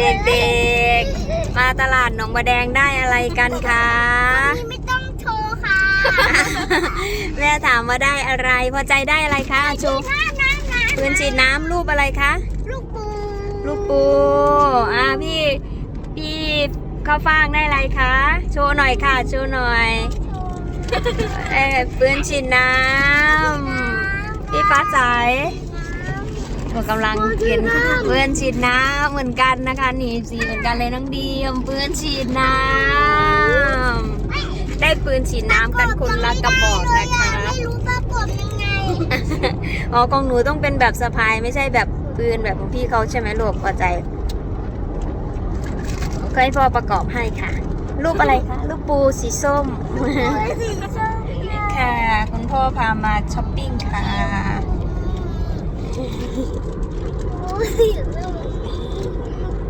เด็กๆ มาตลาดหนองบัวแดงได้อะไรกันคะนี่ไม่ต้องโชว์ค่ะแม่ถามว่าได้อะไร พอใจได้อะไรคะอาชูน้ำน้ำน้ำปืนฉีดน้ำรูปอะไรคะลูกปูลูกปูอ่าพี่พี่ข้าวฟ่างได้อะไรคะโชว์หน่อยค่ะโชว์หน่อยเอ้ยปืนฉีดน้ำพี่ฟ้าใส หนูกำลังกินปืนฉีดน้ำเหมือนกันนะคะนี่สีเหมือนกันเลยน้องดีมปืนฉีดน้ำได้ปืนฉีดน้ำกันคนละกระบอกนะคะไม่รู้ประกบยังไงอ๋อของหนูต้องเป็นแบบสะพายไม่ใช่แบบปืนแบบของพี่เขาใช่ไหมลูกพอใจเคยพ่อประกอบให้ค่ะรูปอะไรคะรูปปูสีส้มโอ้ยสีส้มค่ะ คุณพ่อพามาช้อปปิ้งค่ะ โอ้ยเว